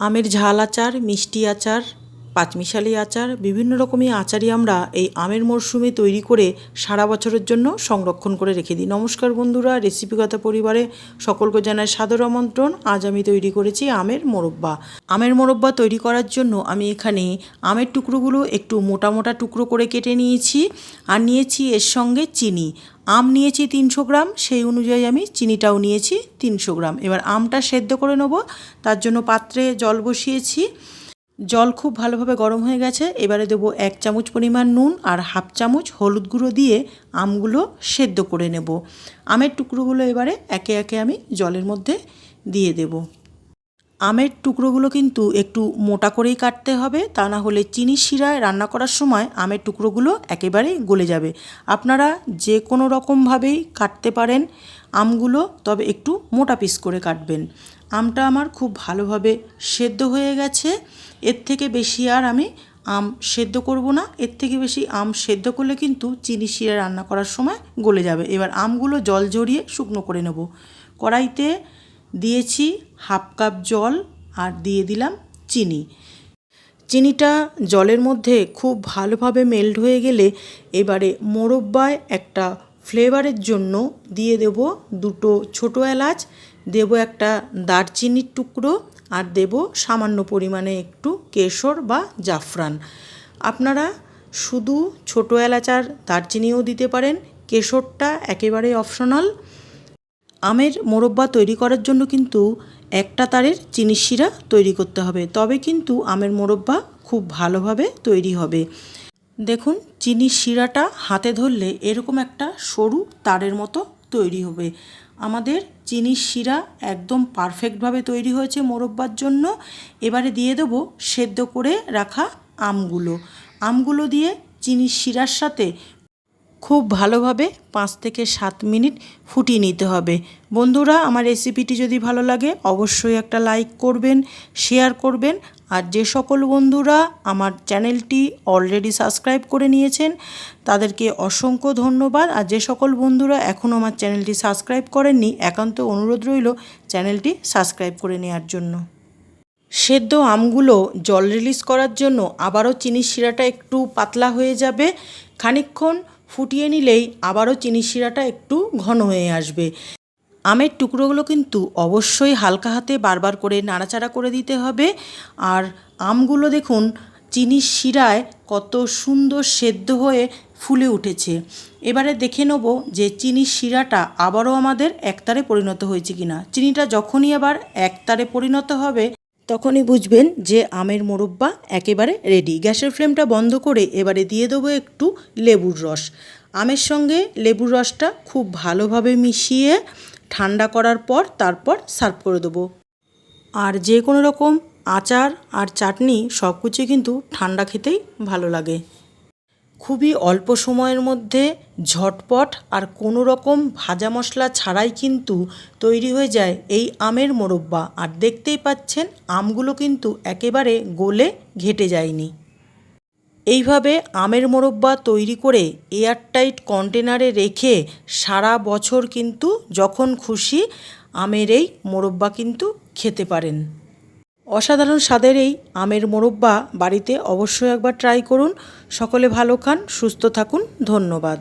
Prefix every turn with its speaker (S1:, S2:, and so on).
S1: আমের ঝাল আচার মিষ্টি আচার পাঁচমিশালি আচার, বিভিন্ন রকমের আচারই আমরা এই আমের মরশুমে তৈরি করে সারা বছরের জন্য সংরক্ষণ করে রেখে দিই। নমস্কার বন্ধুরা রেসিপিগত পরিবারে সকলকে জানায় সাদর আমন্ত্রণ। আজ আমি তৈরি করেছি আমের মোরব্বা। আমের মোরব্বা তৈরি করার জন্য আমি এখানে আমের টুকরোগুলো একটু মোটা মোটা টুকরো করে কেটে নিয়েছি আর নিয়েছি এর সঙ্গে চিনি। আম নিয়েছি তিনশো গ্রাম, সেই অনুযায়ী আমি চিনিটাও নিয়েছি তিনশো গ্রাম। এবার আমটা সেদ্ধ করে নেব, তার জন্য পাত্রে জল বসিয়েছি। জল খুব ভালোভাবে গরম হয়ে গেছে। এবারে দেবো এক চামচ পরিমাণ নুন আর হাফ চামচ হলুদ গুঁড়ো দিয়ে আমগুলো সেদ্ধ করে নেব। আমের টুকরোগুলো এবারে একে একে আমি জলের মধ্যে দিয়ে দেব। আমের টুকরোগুলো কিন্তু একটু মোটা করেই কাটতে হবে, তা না হলে চিনি শিরায় রান্না করার সময় আমের টুকরোগুলো একেবারে গলে যাবে। আপনারা যে কোনো রকমভাবেই কাটতে পারেন আমগুলো, তবে একটু মোটা পিস করে কাটবেন। আমটা আমার খুব ভালোভাবে সেদ্ধ হয়ে গেছে। এর থেকে বেশি আর আমি আম সেদ্ধ করব না। এর থেকে বেশি আম সেদ্ধ করলে কিন্তু চিনি শিরা রান্না করার সময় গলে যাবে। এবার আমগুলো জল জড়িয়ে শুকনো করে নেব। কড়াইতে দিয়েছি হাফ কাপ জল আর দিয়ে দিলাম চিনি। চিনিটা জলের মধ্যে খুব ভালোভাবে মেল্ট হয়ে গেলে এবারে মোরব্বায় একটা ফ্লেভারের জন্য দিয়ে দেব দুটো ছোটো এলাচ, দেব একটা দারচিনির টুকরো আর দেব সামান্য পরিমাণে একটু কেশর বা জাফরান। আপনারা শুধু ছোটো এলাচ আর দারচিনিও দিতে পারেন, কেশরটা একেবারে অপশনাল আমের মোরব্বা তৈরি করার জন্য কিন্তু একটা তারের চিনির শিরা তৈরি করতে হবে। তবে কিন্তু আমের মোরব্বা খুব ভালোভাবে তৈরি হবে। দেখুন চিনির শিরাটা হাতে ধরলে এরকম একটা সরু তারের মতো তৈরি হবে। আমাদের চিনির শিরা একদম পারফেক্টভাবে তৈরি হয়েছে মোরব্বার জন্য। এবারে দিয়ে দেবো সেদ্ধ করে রাখা আমগুলো। আমগুলো দিয়ে চিনির শিরার সাথে খুব ভালোভাবে পাঁচ থেকে সাত মিনিট ফুটিয়ে নিতে হবে। বন্ধুরা, আমার রেসিপিটি যদি ভালো লাগে, অবশ্যই একটা লাইক করবেন শেয়ার করবেন। আর যে সকল বন্ধুরা আমার চ্যানেলটি অলরেডি সাবস্ক্রাইব করে নিয়েছেন, তাদেরকে অসংখ্য ধন্যবাদ। আর যে সকল বন্ধুরা এখনও আমার চ্যানেলটি সাবস্ক্রাইব করেননি, একান্ত অনুরোধ রইল চ্যানেলটি সাবস্ক্রাইব করে নেওয়ার জন্য। সেদ্ধ আমগুলো জল রিলিজ করার জন্য আবারও চিনির শিরাটা একটু পাতলা হয়ে যাবে। খানিকক্ষণ ফুটিয়ে নিলেই আবারও চিনির শিরাটা একটু ঘন হয়ে আসবে। আমের টুকরোগুলো কিন্তু অবশ্যই হালকা হাতে বারবার করে নাড়াচাড়া করে দিতে হবে। আর আমগুলো দেখুন, চিনির শিরায় কত সুন্দর সেদ্ধ হয়ে ফুলে উঠেছে। এবারে দেখে নেব যে চিনির শিরাটা আবারও আমাদের একতারে পরিণত হয়েছে কিনা। চিনিটা যখনই আবার একতারে পরিণত হবে তখনই বুঝবেন যে আমের মোরব্বা একেবারে রেডি গ্যাসের ফ্লেমটা বন্ধ করে এবারে দিয়ে দেবো একটু লেবুর রস। আমের সঙ্গে লেবুর রসটা খুব ভালোভাবে মিশিয়ে ঠান্ডা করার পর তারপর সার্ভ করে দেবো। আর যে কোনো রকম আচার আর চাটনি সব কিছুই কিন্তু ঠান্ডা খেতেই ভালো লাগে। খুবই অল্প সময়ের মধ্যে ঝটপট আর কোনো রকম ভাজা মশলা ছাড়াই কিন্তু তৈরি হয়ে যায় এই আমের মোরব্বা। আর দেখতেই পাচ্ছেন, আমগুলো কিন্তু একেবারে গলে ঘেটে যায়নি। এইভাবে আমের মোরব্বা তৈরি করে এয়ারটাইট কন্টেনারে রেখে সারা বছর কিন্তু যখন খুশি আমের এই মোরব্বা কিন্তু খেতে পারেন। অসাধারণ স্বাদের এই আমের মোরব্বা বাড়িতে অবশ্যই একবার ট্রাই করুন। সকলে ভালো খান, সুস্থ থাকুন। ধন্যবাদ।